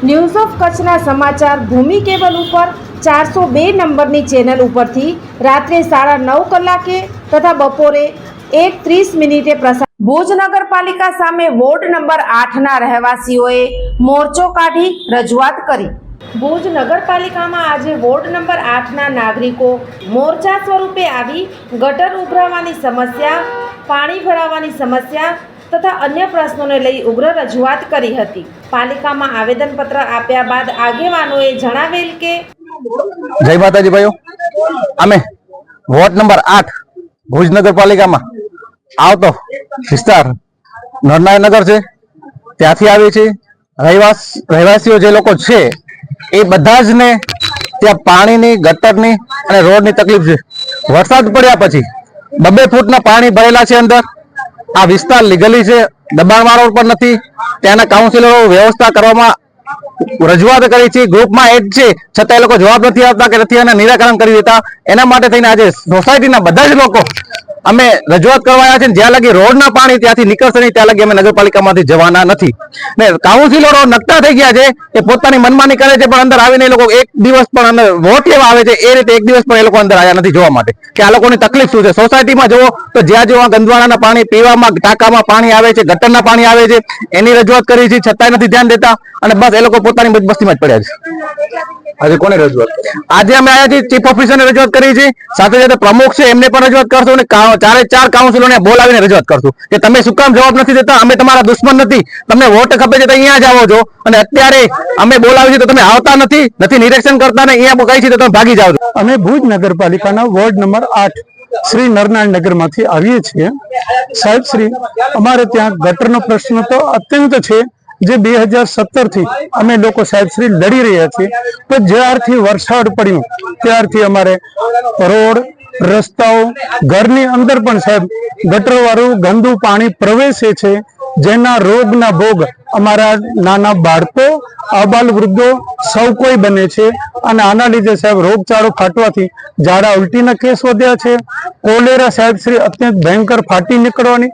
news of કચ્છના સમાચાર ભૂમિ cable ઉપર ચારસો બે નંબરની ચેનલ ઉપરથી રાત્રે સાડા નવ કલાકે તથા બપોરે એક ત્રીસ મિનિટે પ્રસાર ભુજ નગરપાલિકા સામે વોર્ડ નંબર આઠના રહેવાસીઓએ મોરચો કાઢી રજૂઆત કરી. ભુજ નગરપાલિકામાં આજે વોર્ડ નંબર આઠના નાગરિકો મોરચા સ્વરૂપે આવી ગટર ઉભરાવાની સમસ્યા, પાણી ભરાવાની સમસ્યા તથા અન્ય પ્રશ્નોને લઈ ઉગ્ર રજૂઆત કરી હતી. પાલિકામાં આવેદનપત્ર આપ્યા બાદ આગેવાનોએ જણાવેલ કે જય માતાજી ભાઈઓ. અમે વોર્ડ નંબર આઠ ભુજ નગરપાલિકામાં આવતો વિસ્તાર નરનાયનગર છે. ત્યાંથી આવી છે રહેવાસ, રહેવાસીઓ જે લોકો છે, એ બધા જ ને ત્યાં પાણીની, ગટરની અને રોડની તકલીફ છે. વરસાદ પડ્યા પછી બબે ફૂટના પાણી ભરેલા છે અંદર. આ વિસ્તાર લીગલી છે, દબાણવાળો પણ નથી. ત્યાંના કાઉન્સિલરો વ્યવસ્થા કરવામાં રજૂઆત કરી છે. ગ્રુપમાં એડ છે, છતાં એ લોકો જવાબ નથી આપતા કે નથી અને નિરાકરણ કરી દેતા. એના માટે થઈને આજે સોસાયટીના બધા જ લોકો અમે રજૂઆત કરવા છે જ્યાં લગી રોડના પાણી ત્યાંથી નીકળશે નહીં, ત્યાં લગી અમે નગરપાલિકામાંથી જવાના નથી. ને કાઉન્સિલરો નકટા થઈ ગયા છે એ પોતાની મનમાની કરે છે, પણ અંદર આવીને એ લોકો એક દિવસ પણ અંદર વોટ લેવા આવે છે, એ રીતે એક દિવસ પણ એ લોકો અંદર આવ્યા નથી જોવા માટે. કે આ લોકોની તકલીફ શું છે? સોસાયટીમાં જુઓ તો જ્યાં જ્યાં ગંદવાડાના પાણી, પીવામાં, ટાંકામાં પાણી આવે છે, ગટરના પાણી આવે છે, એની રજૂઆત કરી છે, છતાંય નથી ધ્યાન દેતા અને બસ એ લોકો પોતાની બદબસ્તીમાં જ પડ્યા છે. આજે કોને રજૂઆત આજે અમે છીએ ચીફ ઓફિસરને રજૂઆત કરી છે. સાથે સાથે પ્રમુખ છે, એમને પણ રજૂઆત કરશું અને ચારે ચાર કાઉન્સિલોને બોલાવીને રજૂઆત કરશું. કે તમે શું કામ જવાબ નથી દેતા? અમે તમારા દુશ્મન નથી. તમને વોટ ખપે છે તો અહીંયા જ આવો છો. અને અત્યારે અમે બોલાવી છે તો તમે આવતા નથી. નથી નિરીક્ષણ કરતા ને અહીંયા કહી છે તો તમે ભાગી જાઓ છો. અમે ભુજ નગરપાલિકાના વોર્ડ નંબર આઠ શ્રી નરનાળ નગરમાંથી આવીએ છીએ. સાહેબ શ્રી, અમારે ત્યાં ગટરનો પ્રશ્ન તો અત્યંત છે. જે બે હજાર સત્તરથી અમે લોકો સાહેબ શ્રી લડી રહ્યા છીએ. તો જ્યારથી વરસાદ પડ્યું, ત્યારથી અમારે રોડ, રસ્તાઓ, ઘરની અંદર પણ સાહેબ ગટરવાળું ગંદુ પાણી પ્રવેશે છે. જેના રોગના ભોગ અમારા નાના બાળકો અબાલ વૃદ્ધો સૌ કોઈ બને છે. અને આના લીધે સાહેબ રોગચાળો ફાટવાથી ઝાડા ઉલટીના કેસ વધ્યા છે. કોલેરા સાહેબ શ્રી અત્યંત ભયંકર ફાટી નીકળવાની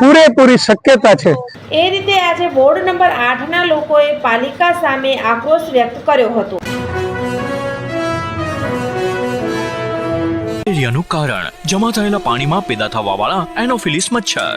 પૂરેપૂરી શક્યતા છે. એ રીતે આજે વોર્ડ નંબર આઠના લોકોએ પાલિકા સામે આક્રોશ વ્યક્ત કર્યો હતો. કારણ જમા થયેલા પાણીમાં પેદા થવાવાળા એનોફિલિસ મચ્છર.